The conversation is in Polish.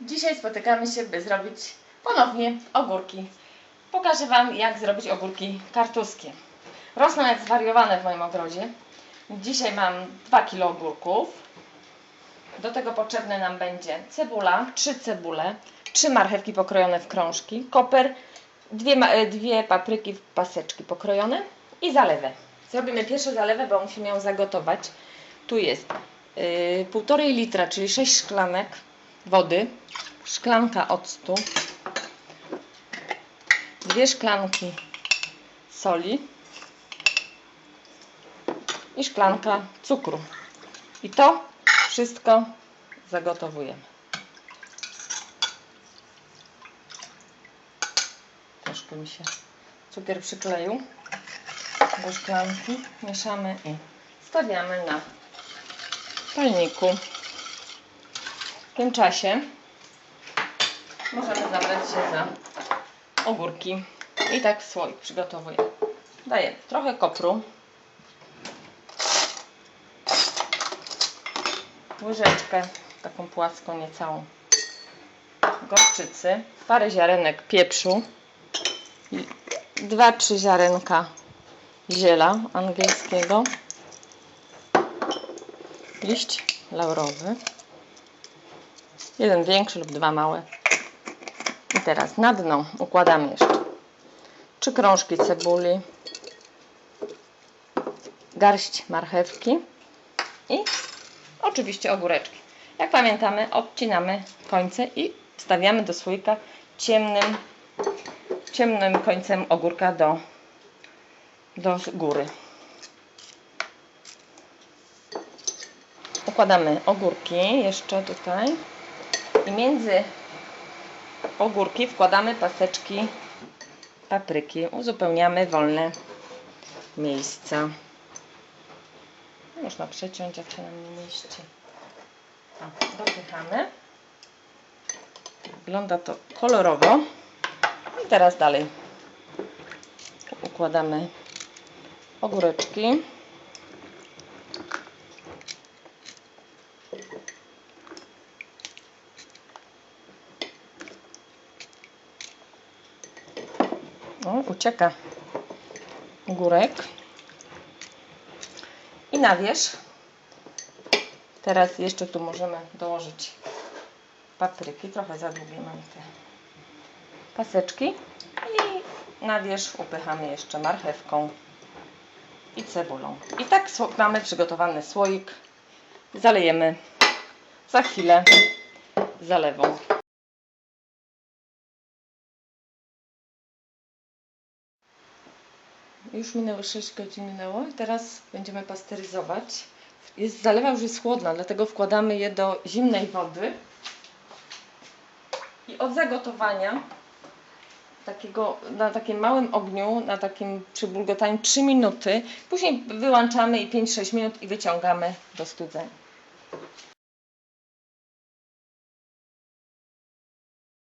Dzisiaj spotykamy się, by zrobić ponownie ogórki. Pokażę Wam, jak zrobić ogórki kartuskie. Rosną jak zwariowane w moim ogrodzie. Dzisiaj mam 2 kg ogórków. Do tego potrzebne nam będzie cebula, 3 cebule, 3 marchewki pokrojone w krążki, koper, dwie, e, dwie papryki w paseczki pokrojone i zalewę. Zrobimy pierwszą zalewę, bo musimy ją zagotować. Tu jest yy, półtorej litra, czyli 6 szklanek wody, szklanka octu, dwie szklanki soli i szklanka cukru. I to wszystko zagotowujemy. Troszkę mi się cukier przykleił do szklanki. Mieszamy i stawiamy na palniku. W tym czasie możemy zabrać się za ogórki. I tak słoik przygotowuję. Daję trochę kopru. Łyżeczkę, taką płaską, niecałą gorczycy, parę ziarenek pieprzu, 2-3 ziarenka ziela angielskiego, liść laurowy, jeden większy lub dwa małe. I teraz na dno układamy jeszcze trzy krążki cebuli, garść marchewki i oczywiście ogóreczki. Jak pamiętamy, odcinamy końce i wstawiamy do słoika ciemnym, ciemnym końcem ogórka do, do góry. Układamy ogórki jeszcze tutaj i między ogórki wkładamy paseczki papryki. Uzupełniamy wolne miejsca. Można przeciąć, jak się nam nie mieści. O, dopychamy. Wygląda to kolorowo. I teraz dalej układamy ogóreczki. O, ucieka ogórek. I na wierzch. Teraz jeszcze tu możemy dołożyć papryki. Trochę za długie mam te paseczki. I na wierzch upychamy jeszcze marchewką i cebulą. I tak mamy przygotowany słoik. Zalejemy za chwilę zalewą. Już minęło 6 godzin minęło i teraz będziemy pasteryzować. Jest, zalewa już jest chłodna, dlatego wkładamy je do zimnej wody. I od zagotowania takiego, na takim małym ogniu, na takim przybulgotaniu 3 minuty. Później wyłączamy i 5-6 minut i wyciągamy do studzenia.